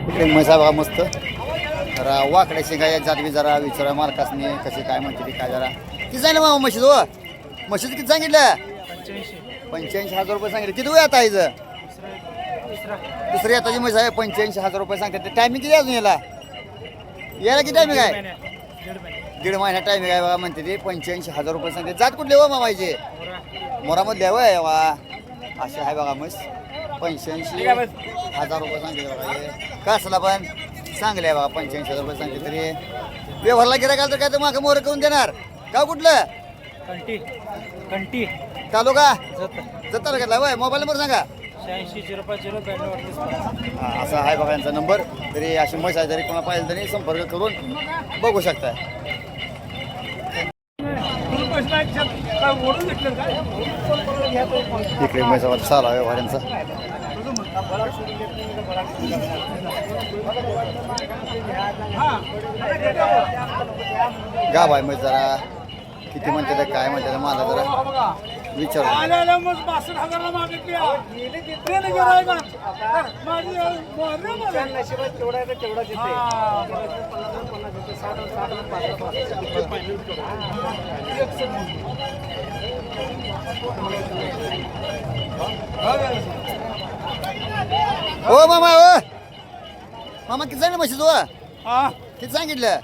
इकडे मस्त. जरा वाकड्या शेंगा या जातवी जरा विचारा मालकासनी कसे काय म्हणते ते काय जरा. किती सांगितलं मामा म्हशीच हो? म्हशीचं किती सांगितलं? पंच्याऐंशी हजार रुपये सांगितले. किती वेळ आता हिचं? दुसरी आताची म्हैस आहे पंच्याऐंशी हजार रुपये सांगते. टायमिंग किती अजून याला? याला किती टायमिंग आहे? दीड महिना टायमिंग आहे बघा म्हणते ते. पंच्याऐंशी हजार रुपये सांगते. जात कुठले हो मामाचे? मोरामधले आहे वा. असे आहे बघा मस्त पंच्याऐंशी हजार रुपये सांगितले बघा हे. कसला पण. चांगले आहे बघा पंच्याऐंशी हजार रुपये सांगितले तरी. व्यवहारला गिरायक आलं तर काय तर मागं मोर करून देणार. का कुठलं? कंटी. कंटी. तालुका? जत जत तालुक्यातला वय मोबाईल नंबर सांगा. शहाऐंशी झिरो पाच झिरो ब्याण्णव अडतीस पन्नास. हा, असा आहे बघा यांचा नंबर. तरी अशी म्हैस आहे तरी कोणा पाहिजे तरी संपर्क करून बघू शकता इकडे म्हैसावर चालू आहे व्यवहार यांचा गाव आहे म्हैस जरा किती म्हणते काय म्हणते मला जरा मला. हो. मामा हो. मामा किती सांगितलं म्हशी तू हा. किती सांगितलं?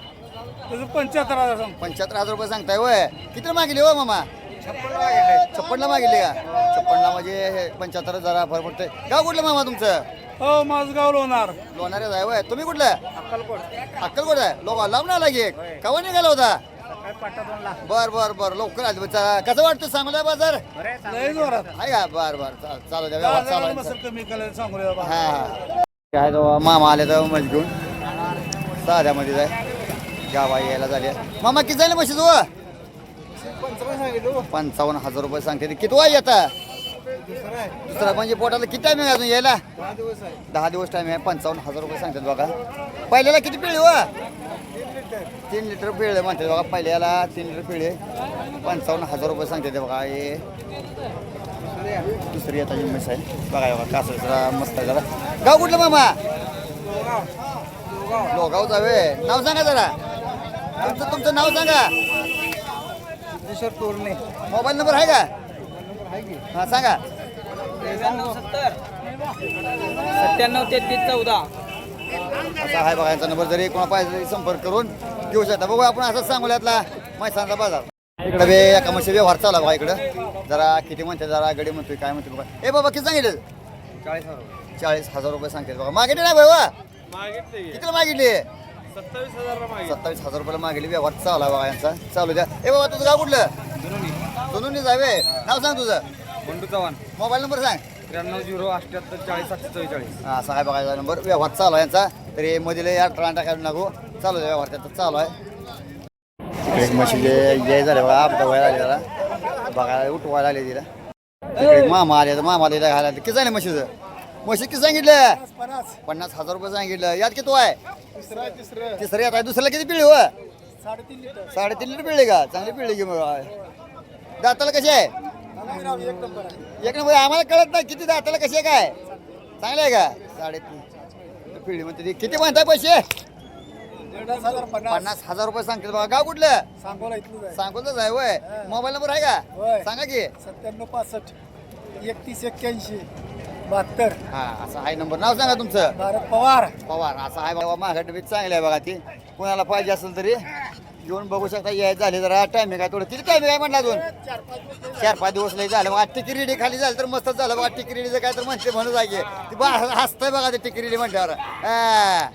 तुझं पंच्याहत्तर हजार सांग. पंच्याहत्तर हजार रुपये सांगताय वय किती मागितले हो मामा? छप्पनला मागितले का? छप्पनला म्हणजे हे पंच्याहत्तर जरा फरक पडतंय. गाव कुठलं मामा तुमचं? हो माझगाव लोणार. लोणारे आहे वय तुम्ही कुठलं? अक्कलकोट. अक्कलकोट आहे. लोक लांब ना लागे कवा निघाला होता? बर बर बर. लवकर चला. कसं वाटतं? चांगला बाजार. आहे का? बर बर. चालू द्या. हा काय मामा आले तर मज घेऊन. साध्यामध्ये जाय. गावा यायला झाले. मामा किती झाले म्हशी तू पंचावन्न हजार रुपये सांगते ते. किती वाय आता? दुसरा म्हणजे पोटाला किती टायमिंग अजून यायला? दहा दिवस टाइम आहे. पंचावन्न हजार रुपये सांगतात बघा. पहिल्याला किती पिळे व तीन लिटर. पिळे म्हणतात बघा. पहिल्याला तीन लिटर पिळे. पंचावन्न हजार रुपये सांगते बघा. हे. दुसरी आता जी म्हैस आहे. बघा हे बघा. कासर जरा मस्त आहे जरा. गाव कुठलं मामा? लोगाव. जावे नाव सांगा जरा. तुमचं तुमचं नाव सांगा. किशोर तोरणे. मोबाईल नंबर आहे का? हा सांगा. सत्त्याण्णव तेहतीस चौदा. असा आहे बघा यांचा नंबर जरी कोणा पाहिजे संपर्क करून घेऊ शकता. बघू आपण असंच सांगूयातला मैसांचा बाजार. इकडे बे एका म्हशी व्यवहार चालला बघा इकडं. जरा किती म्हणते जरा गडी म्हणतोय काय म्हणतोय बघा. ए बाबा किती सांगितलं? चाळीस हजार चाळीस हजार रुपये सांगते बघा. मागितले नाही बाबा मागितले कितीला मागितली? सत्तावीस मागितले सत्तावीस हजार रुपयाला मागितली व्यवहार चालला बघा यांचा. चालू द्या. ए बाबा तुझं गाव कुठलं? दोन्ही जावे नाव सांग तुझं. बंडू चव्हाण. मोबाईल नंबर सांग. त्र्याण्णव झिरो अठ्ठ्याहत्तर चाळीस सातशे चव्वेचाळीस हा, आहे बघायचा नंबर. व्यवहार चालू आहे यांचा. तरी मध्ये अठरा टाकायला नको. चालू आहे व्यवहार त्याचा चालू आहे. तिकडे एक जय झाले बघा वया आले जरा. बघायला उठवायला आले तिला. तिकडे एक मामा आले तर मामा आले घालायला किती झाले म्हशीचं? म्हशी किती सांगितलं. पन्नास हजार रुपये सांगितलं. यात किती आहे तिसरं तिसरं. तिसरं यात आहे दुसऱ्याला किती पिळी हो साडेतीन लिटर. साडेतीन लिटर पिळली का? चांगली पिळली की मग. दाताला कशी आहे? एक नंबर एक नंबर. आम्हाला कळत नाही किती दाताला कशी आहे काय? चांगलं आहे का? साडेतीन पिढी म्हणते ती. किती म्हणताय पैसे? हजार पन्नास. पन्नास हजार रुपये सांगते बघा. गाव कुठलं? सांगोला इथलं आहे. सांगोलच आहे वय. मोबाईल नंबर आहे का? होय. सांगा की. सत्त्याण्णव पासष्ट एकतीस एक्क्याऐंशी. बहात्तर. हा असं आहे नंबर. नाव सांगा तुमचं. भारत पवार. पवार. असं आहे बाबा माझ्या डबीत चांगलं आहे बघा ती. कोणाला पाहिजे असेल तरी घेऊन बघू शकता. याय झाले जरा टायमिंग आहे थोडं? किती टायमिंग आहे म्हटलं अजून? चार पाच दिवस लई झालं. बघा टिकिरीडी खाली झालं तर मस्तच झालं. बघा टिकिरीडीचं काय तर म्हणते म्हणू जागे. ती बा हसतंय बघा ते टिकिरीडी म्हटल्यावर हा.